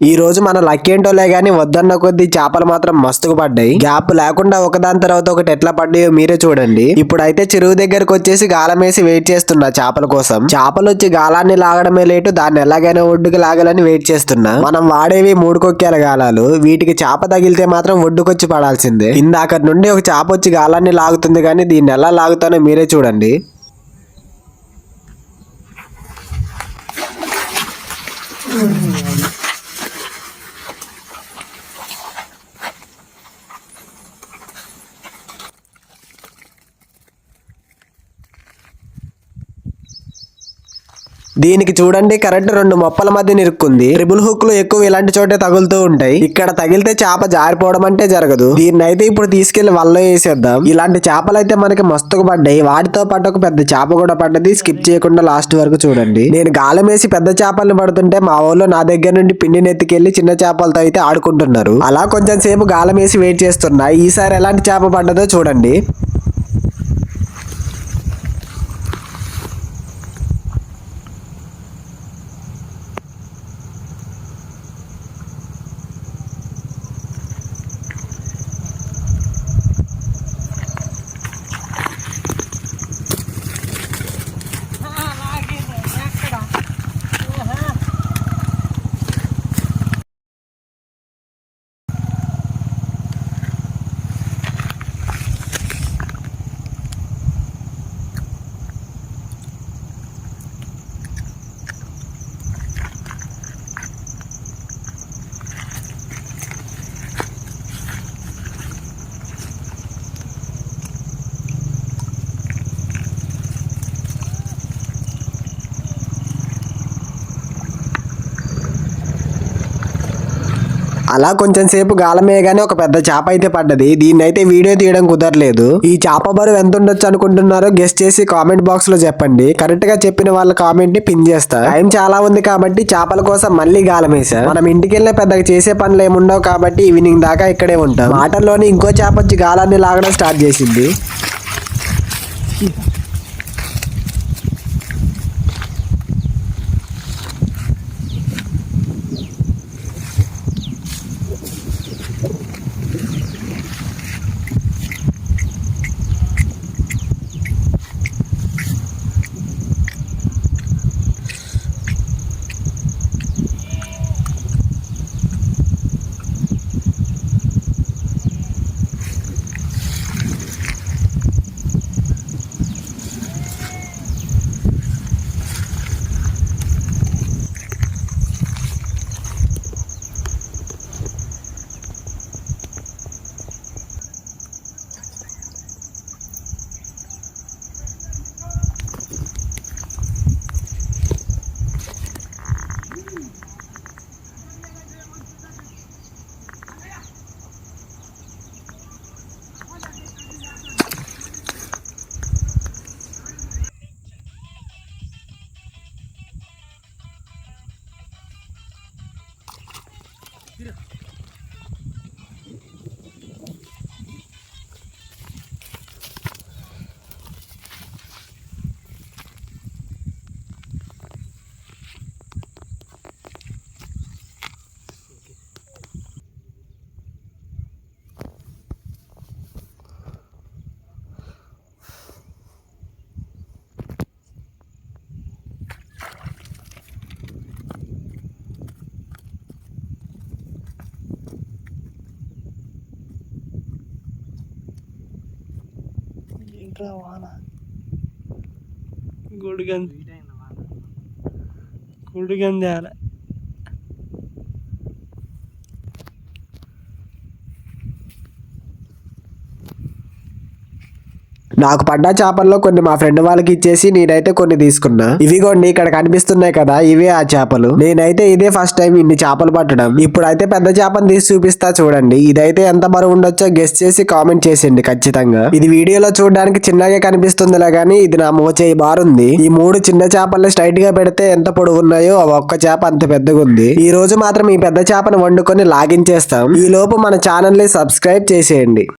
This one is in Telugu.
ఈ రోజు మన లక్ ఏంటోలే వద్దన్న కొద్దీ చేపలు మాత్రం మస్తుకు పడ్డాయి. గ్యాప్ లేకుండా ఒకదాని తర్వాత ఒకటి ఎట్లా పడ్డాయో మీరే చూడండి. ఇప్పుడైతే చెరువు దగ్గరకు వచ్చేసి గాలం వేసి వెయిట్ చేస్తున్నా చేపల కోసం. చేపలు వచ్చి గాలాన్ని లాగడమే లేటు దాన్ని ఎలాగైనా ఒడ్డుకు లాగాలని వెయిట్ చేస్తున్నా. మనం వాడేవి మూడు కొక్కేల గాలాలు. వీటికి చేప తగిలితే మాత్రం ఒడ్డుకొచ్చి పడాల్సిందే. ఇందాక నుండి ఒక చేప వచ్చి గాలాన్ని లాగుతుంది కానీ దీన్ని ఎలా లాగుతానో మీరే చూడండి. దీనికి చూడండి కరెంట్ రెండు మొప్పల మధ్య నిరుక్కుంది. ట్రిపుల్ హుక్లు ఎక్కువ ఇలాంటి చోటే తగులుతూ ఉంటాయి. ఇక్కడ తగిలితే చేప జారిపోవడం అంటే జరగదు. దీన్ని అయితే ఇప్పుడు తీసుకెళ్ళి వల్ల వేసేద్దాం. ఇలాంటి చేపలు అయితే మనకి మస్తుకు పడ్డాయి. వాటితో పాటు ఒక పెద్ద చేప కూడా పడ్డది. స్కిప్ చేయకుండా లాస్ట్ వరకు చూడండి. నేను గాలం వేసి పెద్ద చేపలను పడుతుంటే మా ఊళ్ళో నా దగ్గర నుండి పిండిని ఎత్తుకెళ్ళి చిన్న చేపలతో అయితే ఆడుకుంటున్నారు. అలా కొంచెం సేపు గాలం వేసి వెయిట్ చేస్తున్నా. ఈసారి ఎలాంటి చేప పడ్డదో చూడండి. అలా కొంచెం సేపు గాలమేయగానే ఒక పెద్ద చేప అయితే పడ్డది. దీన్ని అయితే వీడియో తీయడం కుదరలేదు. ఈ చేప బరువు ఎంత ఉండొచ్చు అనుకుంటున్నారో గెస్ట్ చేసి కామెంట్ బాక్స్లో చెప్పండి. కరెక్ట్గా చెప్పిన వాళ్ళ కామెంట్ని పిన్ చేస్తా. టైం చాలా ఉంది కాబట్టి చేపల కోసం మళ్ళీ గాలం మనం ఇంటికి వెళ్ళిన పెద్దగా చేసే పనులు ఏముండవు కాబట్టి ఈవినింగ్ దాకా ఇక్కడే ఉంటాం. వాటర్లోని ఇంకో చేప వచ్చి గాలాన్ని లాగడం స్టార్ట్ చేసింది. Tira. ఏంట్రా వాన. గుడిగంది. గుడిగంది ఆల నాకు పడ్డ చేపల్లో కొన్ని మా ఫ్రెండ్ వాళ్ళకి ఇచ్చేసి నేనైతే కొన్ని తీసుకున్నా. ఇవిగోండి ఇక్కడ కనిపిస్తున్నాయి కదా ఇవే ఆ చేపలు. నేనైతే ఇదే ఫస్ట్ టైం ఇన్ని చేపలు పట్టడం. ఇప్పుడైతే పెద్ద చేపను తీసి చూపిస్తా చూడండి. ఇదైతే ఎంత బరువు ఉండొచ్చో గెస్ట్ చేసి కామెంట్ చేసేయండి ఖచ్చితంగా. ఇది వీడియోలో చూడడానికి చిన్నగా కనిపిస్తుందిలా గానీ ఇది నా మోచేయి బారుంది ఈ మూడు చిన్న చేపల్ని స్ట్రైట్గా పెడితే ఎంత పొడుగు ఉన్నాయో ఆ ఒక్క చేప అంత పెద్దగా ఉంది. ఈ రోజు మాత్రం ఈ పెద్ద చేపను వండుకొని లాగించేస్తాం. ఈ లోపు మన ఛానల్ని సబ్స్క్రైబ్ చేసేయండి.